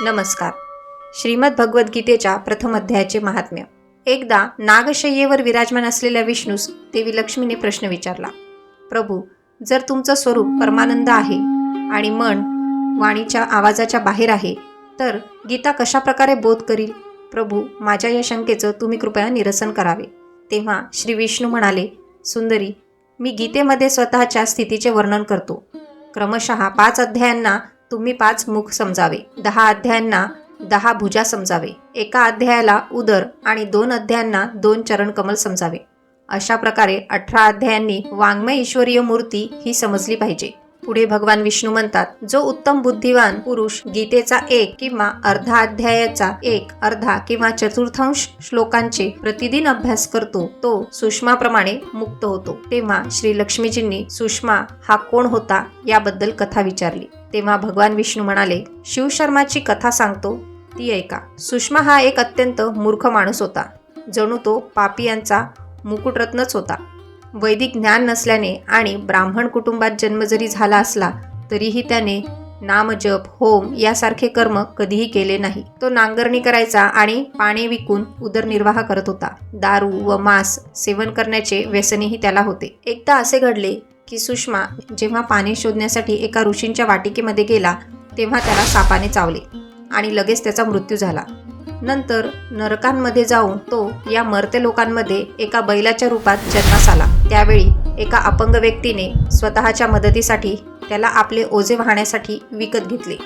नमस्कार. श्रीमद भगवद्गीतेच्या प्रथम अध्यायाचे महात्म्य. एकदा नागशय्येवर विराजमान असलेल्या विष्णूस देवी लक्ष्मीने प्रश्न विचारला प्रभू जर तुमचं स्वरूप परमानंद आहे आणि मन वाणीच्या आवाजाच्या बाहेर आहे तर गीता कशा प्रकारे बोध करील? प्रभू माझ्या या शंकेचं तुम्ही कृपया निरसन करावे. तेव्हा श्री विष्णू म्हणाले सुंदरी मी गीतेमध्ये स्वतःच्या स्थितीचे वर्णन करतो. क्रमशः पाच अध्यायांना तुम्ही पाच मुख समजावे. दहा अध्यायांना दहा भुजा समजावे. एका अध्यायाला उदर आणि दोन अध्यायांना दोन चरण कमल समजावे. अशा प्रकारे अठरा अध्यायांनी वाङ्मय ईश्वरीय मूर्ती ही समजली पाहिजे. पुढे भगवान विष्णू म्हणतात जो उत्तम बुद्धिवान पुरुष गीतेचा एक किंवा अर्धा अध्यायाचा एक अर्धा किंवा चतुर्थांश श्लोकांचे प्रतिदिन अभ्यास करतो तो सुषमाप्रमाणे मुक्त होतो. तेव्हा श्री लक्ष्मीजींनी सुषमा हा कोण होता याबद्दल कथा विचारली. तेव्हा भगवान विष्णू म्हणाले शिवशर्माची कथा सांगतो ती ऐका. सुषमा हा एक अत्यंत मूर्ख माणूस होता. जणू तो पापियांचा मुकुटरत्नच होता. वैदिक ज्ञान नसल्याने आणि ब्राह्मण कुटुंबात जन्म जरी झाला असला तरीही त्याने नामजप होम यासारखे कर्म कधीही केले नाही. तो नांगरणी करायचा आणि पाणी विकून उदरनिर्वाह करत होता. दारू व मांस सेवन करण्याचे व्यसनही त्याला होते. एकदा असे घडले की सुषमा जेव्हा पाणी शोधण्यासाठी एका ऋषींच्या वाटिकेमध्ये गेला तेव्हा त्याला सापाने चावले आणि लगेच त्याचा मृत्यू झाला. नंतर नरकांमध्ये जाऊन तो या मरते लोकांमध्ये एका बैलाच्या रूपात जन्मास आला. त्यावेळी एका अपंग व्यक्तीने स्वतःच्या मदतीसाठी त्याला आपले ओझे वाहण्यासाठी विकत घेतले.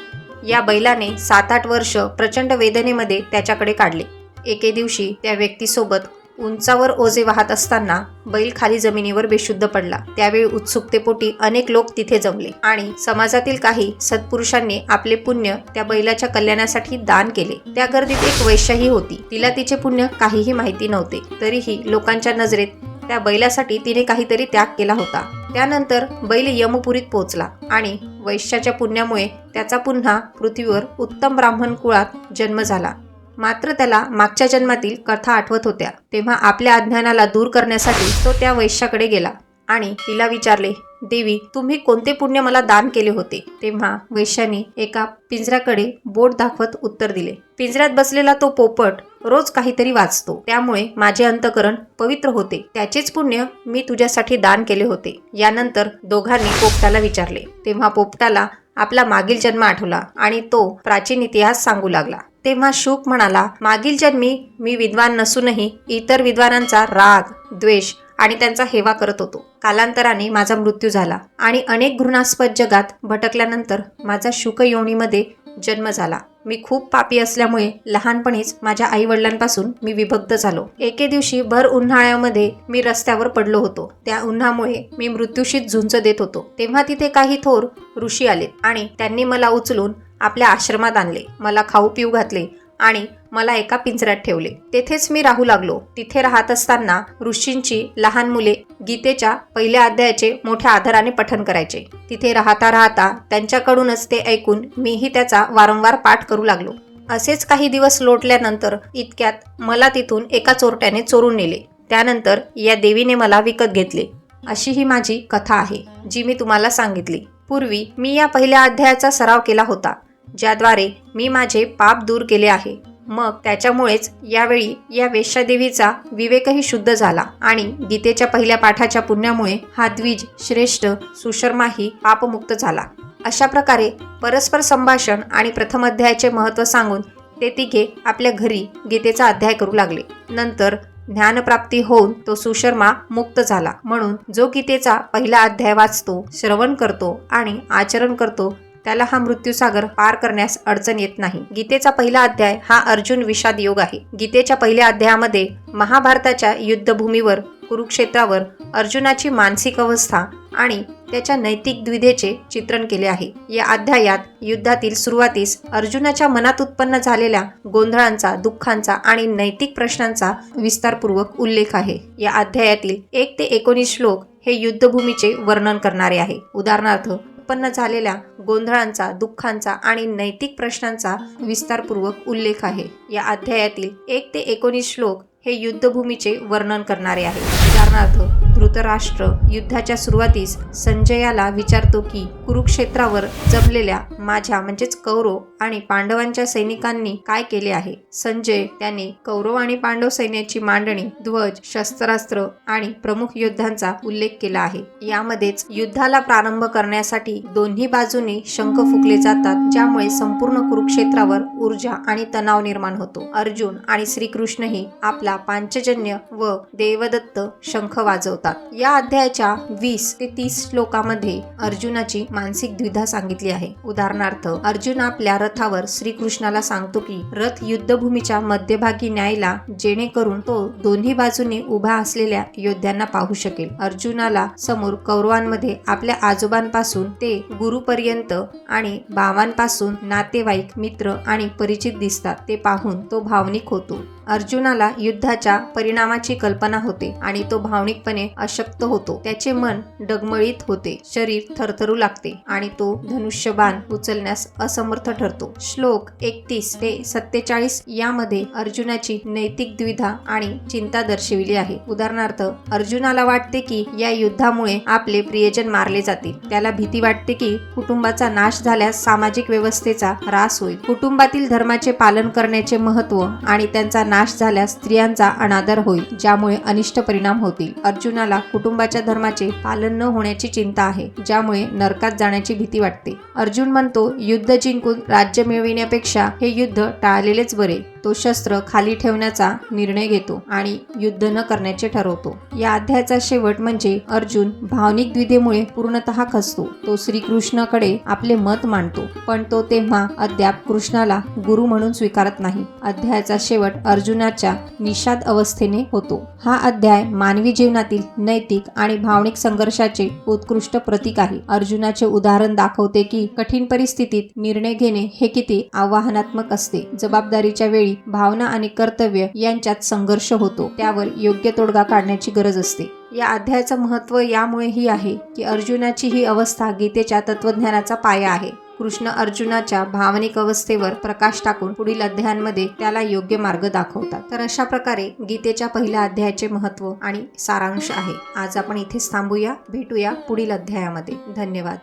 या बैलाने सात आठ वर्ष प्रचंड वेदनेमध्ये त्याच्याकडे काढले. एके दिवशी त्या व्यक्तीसोबत उंचावर ओझे वाहत असताना बैल खाली जमिनीवर बेशुद्ध पडला. त्यावेळी उत्सुकतेपोटी अनेक लोक तिथे जमले आणि समाजातील काही सत्पुरुषांनी आपले पुण्य त्या बैलाच्या कल्याणासाठी दान केले. त्या गर्दीत एक वैश्याही होती. तिला तिचे पुण्य काहीही माहिती नव्हते. तरीही लोकांच्या नजरेत त्या बैलासाठी तिने काहीतरी त्याग केला होता. त्यानंतर बैल यमपुरीत पोहोचला आणि वैश्याच्या पुण्यामुळे त्याचा पुन्हा पृथ्वीवर उत्तम ब्राह्मण कुळात जन्म झाला. मात्र त्याला मागच्या जन्मातील कथा आठवत होत्या. तेव्हा आपल्या अज्ञानाला दूर करण्यासाठी तो त्या वैश्याकडे गेला आणि तिला विचारले देवी तुम्ही कोणते पुण्य मला दान केले होते? तेव्हा वैश्याने एका पिंजऱ्याकडे बोट दाखवत उत्तर दिले. पिंजऱ्यात बसलेला तो पोपट रोज काहीतरी वाचतो. त्यामुळे माझे अंतकरण पवित्र होते. त्याचेच पुण्य मी तुझ्यासाठी दान केले होते. यानंतर दोघांनी पोपटाला विचारले. तेव्हा पोपटाला आपला मागील जन्म आठवला आणि तो प्राचीन इतिहास सांगू लागला. तेव्हा शुक म्हणाला मागील जन्मी मी विद्वान नसूनही इतर विद्वानांचा राग द्वेष आणि त्यांचा हेवा करत होतो. कालांतराने माझा मृत्यू झाला आणि अनेक घृणास्पद जगात भटकल्यानंतर माझा शुक योनीमध्ये जन्म झाला. मी खूप पापी असल्यामुळे लहानपणीच माझ्या आई वडिलांपासून मी विभक्त झालो. एके दिवशी भर उन्हाळ्यामध्ये मी रस्त्यावर पडलो होतो. त्या उन्हामुळे मी मृत्यूशीत झुंज देत होतो. तेव्हा तिथे काही थोर ऋषी आले आणि त्यांनी मला उचलून आपल्या आश्रमात आणले. मला खाऊ पिऊ घातले आणि मला एका पिंजऱ्यात ठेवले. तेथेच मी राहू लागलो. तिथे राहत असताना ऋषींची लहान मुले गीतेच्या पहिल्या अध्यायाचे मोठ्या आधाराने पठन करायचे. तिथे राहता राहता त्यांच्याकडूनच ते ऐकून मीही त्याचा वारंवार पाठ करू लागलो. असेच काही दिवस लोटल्यानंतर इतक्यात मला तिथून एका चोरट्याने चोरून नेले. त्यानंतर या देवीने मला विकत घेतले. अशी ही माझी कथा आहे जी मी तुम्हाला सांगितली. पूर्वी मी या पहिल्या अध्यायाचा सराव केला होता ज्याद्वारे मी माझे पाप दूर केले आहे. मग त्याच्यामुळेच यावेळी या वेश्यादेवीचा विवेकही शुद्ध झाला आणि गीतेच्या पहिल्या पाठाच्या पुण्यामुळे हा द्विज श्रेष्ठ सुशर्माही पापमुक्त झाला. अशा प्रकारे परस्पर संभाषण आणि प्रथम अध्यायाचे महत्त्व सांगून ते तिघे आपल्या घरी गीतेचा अध्याय करू लागले. नंतर ज्ञानप्राप्ती होऊन तो सुशर्मा मुक्त झाला. म्हणून जो गीतेचा पहिला अध्याय वाचतो श्रवण करतो आणि आचरण करतो त्याला हा मृत्यूसागर पार करण्यास अडचण येत नाही. गीतेचा पहिला अध्याय हा अर्जुन विषाद योग आहे. गीतेच्या पहिल्या अध्यायामध्ये महाभारताच्या युद्धभूमीवर कुरुक्षेत्रावर अर्जुनाची मानसिक अवस्था आणि त्याच्या नैतिक द्विधेचे चित्रण केले आहे. या अध्यायात युद्धातील सुरुवातीस अर्जुनाच्या मनात उत्पन्न झालेल्या गोंधळांचा दुःखांचा आणि नैतिक प्रश्नांचा विस्तारपूर्वक उल्लेख आहे. या अध्यायातील एक ते एकोणीस श्लोक हे युद्धभूमीचे वर्णन करणारे आहे. उदाहरणार्थ उत्पन्न झालेल्या गोंधळांचा दुःखांचा आणि नैतिक प्रश्नांचा विस्तारपूर्वक उल्लेख आहे. या अध्यायातील एक ते एकोणीस श्लोक हे युद्धभूमीचे वर्णन करणारे आहे उदाहरणार्थ धृतराष्ट्र युद्धाच्या सुरुवातीस संजयाला विचारतो की कुरुक्षेत्रावर जमलेल्या माझ्या म्हणजेच कौरव आणि पांडवांच्या सैनिकांनी काय केले आहे? संजय त्याने कौरव आणि पांडव सैन्याची मांडणी ध्वज शस्त्रास्त्र आणि प्रमुख योद्धांचा उल्लेख केला आहे. यामध्येच युद्धाला प्रारंभ करण्यासाठी दोन्ही बाजूने शंख फुकले जातात ज्यामुळे संपूर्ण कुरुक्षेत्रावर ऊर्जा आणि तणाव निर्माण होतो. अर्जुन आणि श्रीकृष्णही आपला पांचजन्य व देवदत्त शंख वाजवतात. या अध्यायाच्या वीस ते तीस श्लोकामध्ये अर्जुनाची मानसिक द्विधा सांगितली आहे. उदाहरणार्थ अर्जुन आपल्या रथावर श्रीकृष्णाला सांगतो की रथ युद्धभूमीच्या मध्यभागी न्यायला जेणेकरून तो दोन्ही बाजूने उभा असलेल्या योद्ध्यांना पाहू शकेल. अर्जुनाला समोर कौरवांमध्ये आपल्या आजोबांपासून ते गुरुपर्यंत आणि भावांपासून नातेवाईक मित्र आणि परिचित दिसतात ते पाहून तो भावनिक होतो. अर्जुनाला युद्धाच्या परिणामाची कल्पना होते आणि तो भावनिकपणे अशक्त होतो. त्याचे मन डगमळीत होते. शरीर थरथरू लागते आणि तो धनुष्यबाण उचलण्यास असमर्थ ठरतो. श्लोक एकतीस ते सत्तेचाळीस यामध्ये अर्जुनाची नैतिक द्विधा आणि चिंता दर्शविली आहे. उदाहरणार्थ अर्जुनाला वाटते की या युद्धामुळे आपले प्रियजन मारले जातील. त्याला भीती वाटते की कुटुंबाचा नाश झाल्यास सामाजिक व्यवस्थेचा ऱ्हास होईल. कुटुंबातील धर्माचे पालन करण्याचे महत्त्व आणि त्यांचा नाश झाल्यास स्त्रियांचा अनादर होईल ज्यामुळे अनिष्ट परिणाम होतील. अर्जुनाला कुटुंबाच्या धर्माचे पालन न होण्याची चिंता आहे ज्यामुळे नरकात जाण्याची भीती वाटते. अर्जुन म्हणतो युद्ध जिंकून राज्य मिळविण्यापेक्षा हे युद्ध टाळलेलेच बरे. तो शस्त्र खाली ठेवण्याचा निर्णय घेतो आणि युद्ध न करण्याचे ठरवतो. या अध्यायाचा शेवट म्हणजे अर्जुन भावनिक द्विधेमुळे पूर्णतः खचतो. तो श्रीकृष्णाकडे आपले मत मांडतो पण तो तेव्हा अद्याप कृष्णाला गुरु म्हणून स्वीकारत नाही. अध्यायाचा शेवट अर्जुनाच्या निषाद अवस्थेने होतो. हा अध्याय मानवी जीवनातील नैतिक आणि भावनिक संघर्षाचे उत्कृष्ट प्रतीक आहे. अर्जुनाचे उदाहरण दाखवते की कठीण परिस्थितीत निर्णय घेणे हे किती आव्हानात्मक असते. जबाबदारीच्या वेळी वेळी भावना आणि कर्तव्य यांच्यात संघर्ष होतो. त्यावर योग्य तोडगा काढण्याची गरज असते. या अध्यायाचं महत्त्व यामुळेही आहे की अर्जुनाची ही अवस्था गीतेच्या तत्वज्ञानाचा पाया आहे. कृष्ण अर्जुनाच्या भावनिक अवस्थेवर प्रकाश टाकून पुढील अध्यायांमध्ये त्याला योग्य मार्ग दाखवतात. तर अशा प्रकारे गीतेच्या पहिल्या अध्यायाचे महत्त्व आणि सारांश आहे. आज आपण इथेच थांबूया भेटूया पुढील अध्यायामध्ये. धन्यवाद.